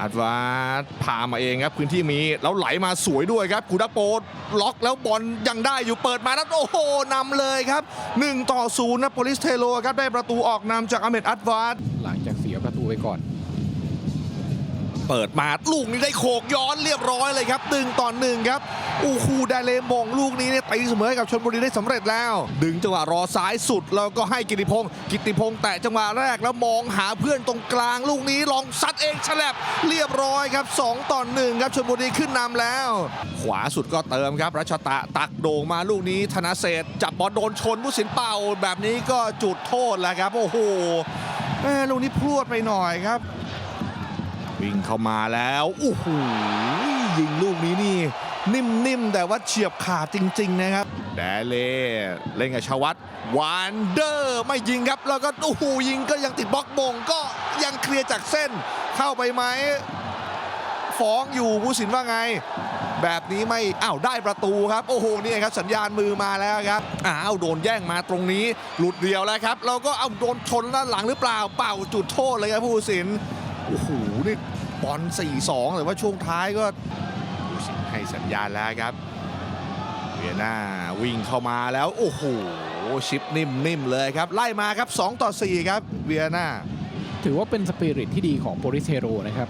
อัดวาดพามาเองครับพื้นที่มีแล้วไหลมาสวยด้วยครับคูดาโปล็อกแล้วบอลยังได้อยู่เปิดมาแล้วโอ้โหนำเลยครับ 1 ต่อ0นะโปลิสเทโลครับได้ประตูออกนำจากอเมดอัดวาดหลังจากเสียประตูไปก่อน เปิดมาลูกนี้ได้โขกย้อนเรียบร้อยเลยครับหนึ่งต่อหนึ่งครับอูคูไดเลมงลูกนี้เนี่ยตีเสมอให้กับชนบุรีได้สำเร็จแล้ว ดึงจังหวะรอซ้ายสุดแล้วก็ให้กิติพงศ์กิติพงศ์แตะจังหวะแรกแล้วมองหาเพื่อนตรงกลาง ลูกนี้ลองซัดเองฉลับเรียบร้อยครับ 2 ต่อ1ครับชนบุรีขึ้นนำแล้ว ขวาสุดก็เติมครับรัชตะตักโด่งมาลูกนี้ธนเศษจับบอลโดนชนผู้สินเป่า แบบนี้ก็จุดโทษแล้วครับโอ้โหแม่ลูกนี้พรวดไปหน่อยครับ วิ่งเข้ามาแล้วโอ้โหยิงลูกนี้นี่ นิ่มๆ แต่ว่าเฉียบขาดจริง ๆ นะครับ แดเล่เล่นกับชาวัตวานเดอร์ไม่ยิงครับ แล้วก็โอ้โหยิงก็ยังติดบล็อกมงก็ยังเคลียร์จากเส้นเข้าไปไหมฟ้องอยู่ผู้สินว่าไง แบบนี้ไม่อ้าวได้ประตูครับ โอ้โหนี่ครับสัญญาณมือมาแล้วครับอ้าวโดนแย่งมาตรงนี้ หลุดเดียวแล้วครับ แล้วก็เอาโดนชนด้านหลังหรือเปล่าเป่าจุดโทษเลยครับผู้สิน โอ้โหนี่บอล4-2แต่ว่าช่วงท้ายก็สิให้สัญญาณแล้วครับเวียนาวิ่งเข้ามาแล้ว โอ้โห ชิปนิ่มๆเลยครับ ไล่มาครับ 2 ต่อ 4 ครับเวียนาถือว่าเป็นสปิริตที่ดีของโปริเทโรนะครับ